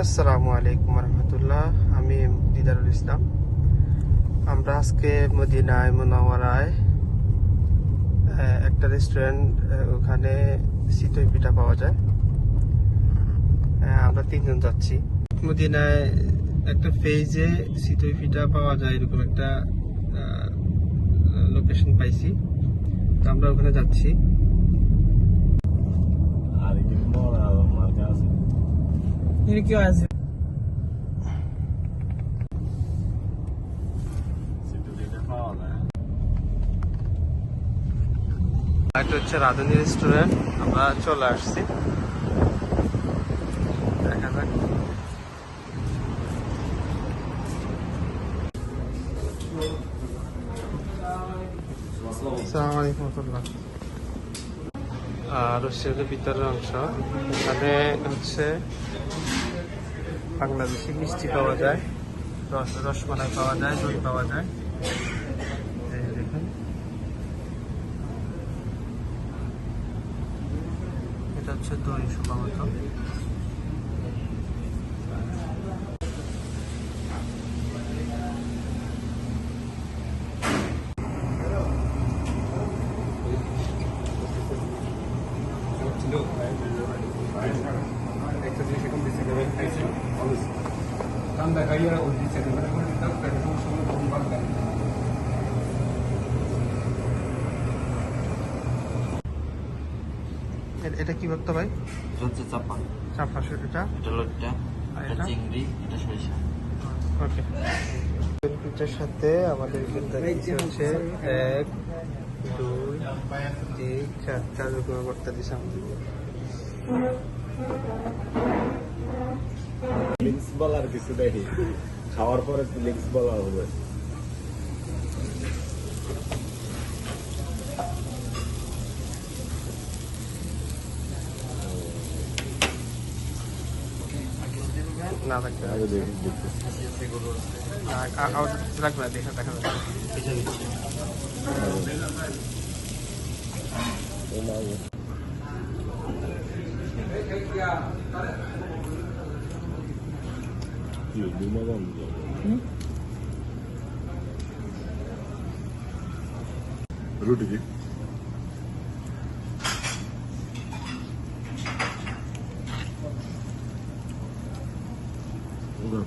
আসসালামু আলাইকুম রহমতুল্লাহ। আমি দিদারুল ইসলাম। আমরা আজকে মদিনায় মোনাওয়ারায় একটা রেস্টুরেন্ট ওখানে চিতই পিঠা পাওয়া যায়। আমরা তিনজন যাচ্ছি। মদিনায় একটা ফেজে চিতই পিঠা পাওয়া যায় এরকম একটা লোকেশন পাইছি। তো আমরা ওখানে যাচ্ছি আর কি মরা মার্কা আছে যায় এটা হচ্ছে রাধুনী রেস্টুরেন্ট আমরা চলে আসছি। দেখা যাক। আসসালামু আলাইকুম রহমতুল্লাহ আর হচ্ছে ভিতরের অংশ। এখানে হচ্ছে বাংলাদেশি মিষ্টি পাওয়া যায়, রস, রসমালাই পাওয়া যায়, দই পাওয়া যায়। দেখুন। এটা হচ্ছে দই সম্ভবত। এ- এটা কি করতে ভাই? হচ্ছে চাপা চারপাশে এটা? এটা লোটটা এটা? চিংড়ি এটা সরিষা। ওকে। পিঠার সাথে আমাদের হচ্ছে এক দুই তিন চার চার রকম করতে দিছে আমাদের। লিংস বলার কিছু দেখি খাওয়ার পরে লিংস বলা হবে। না থাকবে আগে দেখি দেখি। 이거 6만 원이야. 응? 롤리기. 오늘.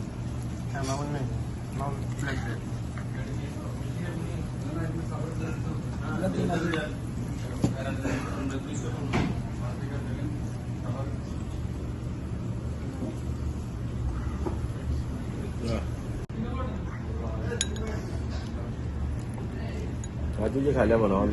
Gracias. بعد دیگه کلم الان